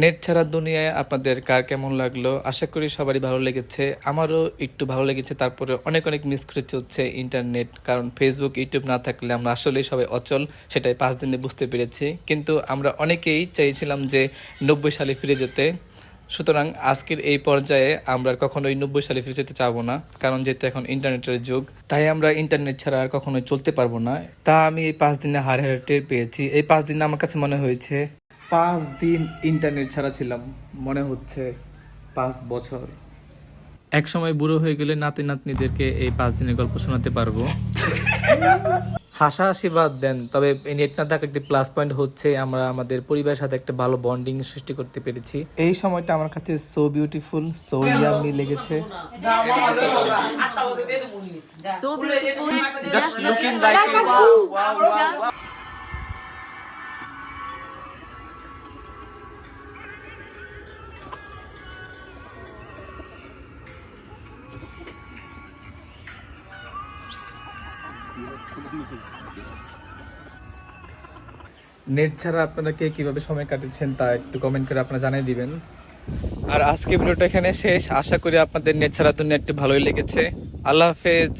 Net ছাড়া দুনিয়ায় আপনাদের কার কেমন লাগল? আশা করি সবারই ভালো লেগেছে। আমারও একটু ভালো লেগেছে, তারপরে অনেক অনেক মিস করে চলছে ইন্টারনেট কারণ ফেসবুক ইউটিউব না থাকলে আমরা আসলেই সবাই অচল, সেটাই পাঁচ দিনে বুঝতে পেরেছি। কিন্তু আমরা অনেকেই চাইছিলাম যে নব্বই সালে ফিরে যেতে। সুতরাং আজকের এই পর্যায়ে আমরা আর কখনোই নব্বই সালে ফিরে যেতে চাবো না, কারণ যেহেতু এখন ইন্টারনেটের যুগ, তাই আমরা ইন্টারনেট ছাড়া আর কখনোই চলতে পারব না। তা আমি এই পাঁচ দিনে হারে হারে টের পেয়েছি। এই পাঁচ দিনে আমার কাছে মনে হয়েছে পাঁচ দিন ইন্টারনেট ছাড়া ছিলাম মনে হচ্ছে পাঁচ বছর। এক সময় বুড়ো হয়ে গেলে নাতি নাতনিদেরকে এই পাঁচ দিনের গল্প শোনাতে পারব। হাসাহাসি বাদ দেন তবে এই নেট না থাকা একটি প্লাস পয়েন্ট হচ্ছে আমরা আমাদের পরিবারের সাথে একটা ভালো বন্ডিং সৃষ্টি করতে পেরেছি। এই সময়টা আমার কাছে সো বিউটিফুল সো ইয়ামি লেগেছে। নেট ছাড়া আপনারা কে কীভাবে সময় কাটিয়েছেন তা একটু কমেন্ট করে আপনারা জানিয়ে দিবেন। আর আজকে ভিডিওটা এখানে শেষ। আশা করি আপনাদের নেট ছাড়া দুনিয়া একটু ভালোই লেগেছে। আল্লাহ হাফেজ।